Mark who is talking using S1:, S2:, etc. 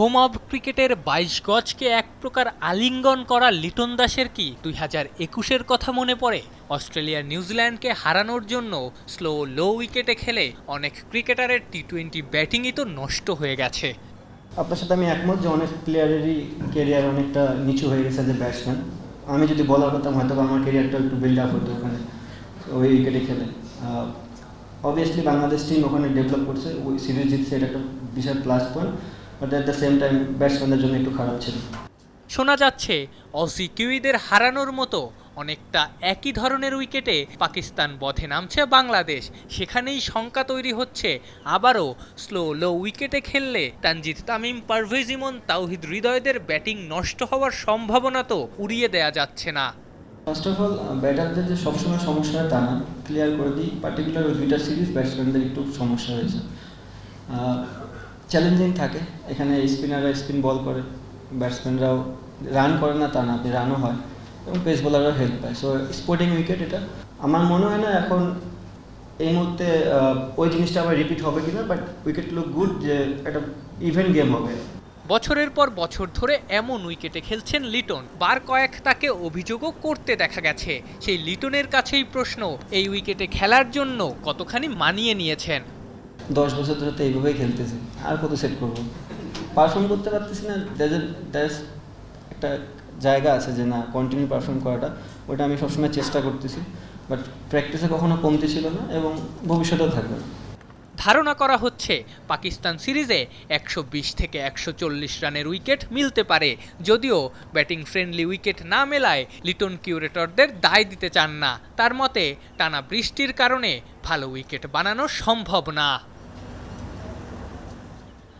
S1: Home of ক্রিকেটের বাইশ গজকে এক প্রকার আলিঙ্গন করা লিটন দাসের কি দুই হাজার একুশের কথা মনে পড়ে? অস্ট্রেলিয়া নিউজিল্যান্ডকে হারানোর জন্য স্লো লো উইকেটে খেলে অনেক ক্রিকেটারের টি টোয়েন্টি ব্যাটিংই তো নষ্ট হয়ে গেছে।
S2: আপনার সাথে আমি একমত যে অনেক প্লেয়ারেরই কেরিয়ার অনেকটা নিচু হয়ে গেছে যে ব্যাটসম্যান আমি যদি বলার করতাম হয়তো আমার কেরিয়ারটা একটু বিল্ড আপ হতো ওখানে, ওই উইকেটে খেলে। অবভিয়াসলি বাংলাদেশ টিম ওখানে ডেভেলপ করছে, ওই সিরিজ জিতছে, এটা একটা বিশাল plus point but at the same time ব্যাটসম্যানদের জন্য একটু খারাপ ছিল।
S1: শোনা যাচ্ছে অসি কিউইদের হারানোর মতো অনেকটা একই ধরনের উইকেটে পাকিস্তান বধে নামছে বাংলাদেশ। সেখানেই শঙ্কা তৈরি হচ্ছে আবারও স্লো লো উইকেটে খেললে তানজিদ তামিম পারভেজ ইমন তাওহিদ হৃদয়দের ব্যাটিং নষ্ট হওয়ার সম্ভাবনা তো উড়িয়ে দেয়া যাচ্ছে না।
S2: ফার্স্ট অফ অল ব্যাটারদের যে সবসময় সমস্যা হয় তা না। ক্লিয়ার করে দিই পার্টিকুলার দুইটা সিরিজ ব্যাটসম্যানদের একটু সমস্যা হয়েছে। চ্যালেঞ্জিং থাকে। এখানে স্পিনাররা স্পিন বল করে ব্যাটসম্যানরাও রান করে না, তা না, আপনি রানও হয়। এবং পেস বোলাররাও হেল্প পায়। সো স্পোর্টিং উইকেট এটা। আমার মনে হয় না এখন এই মুহূর্তে ওই জিনিসটা আবার রিপিট হবে কিনা বাট উইকেট লুক গুড যে একটা ইভেন্ট গেম হবে।
S1: বছরের পর বছর ধরে এমন উইকেটে খেলছেন লিটন। বার কয়েক তাকে অভিযোগও করতে দেখা গেছে। সেই লিটনের কাছেই প্রশ্ন, এই উইকেটে খেলার জন্য কতখানি মানিয়ে নিয়েছেন?
S2: দশ বছর ধরে তো এইভাবেই খেলতেছি, আর কত সেট করব? পারফর্ম করতে পারতেছি না একটা জায়গা আছে যে না কন্টিনিউ পারফর্ম করাটা ওটা আমি সবসময় চেষ্টা করতেছি বাট প্র্যাকটিসে কখনো কমতি ছিল না এবং ভবিষ্যতেও থাকবে। না
S1: ধারণা করা হচ্ছে, পাকিস্তান সিরিজে একশো বিশ থেকে একশো চল্লিশ রানের উইকেট মিলতে পারে, যদিও ব্যাটিং ফ্রেন্ডলি উইকেট না মেলায় লিটন কিউরেটরদের দায় দিতে চান না। তার মতে, টানা বৃষ্টির কারণে ভালো উইকেট বানানো সম্ভব না।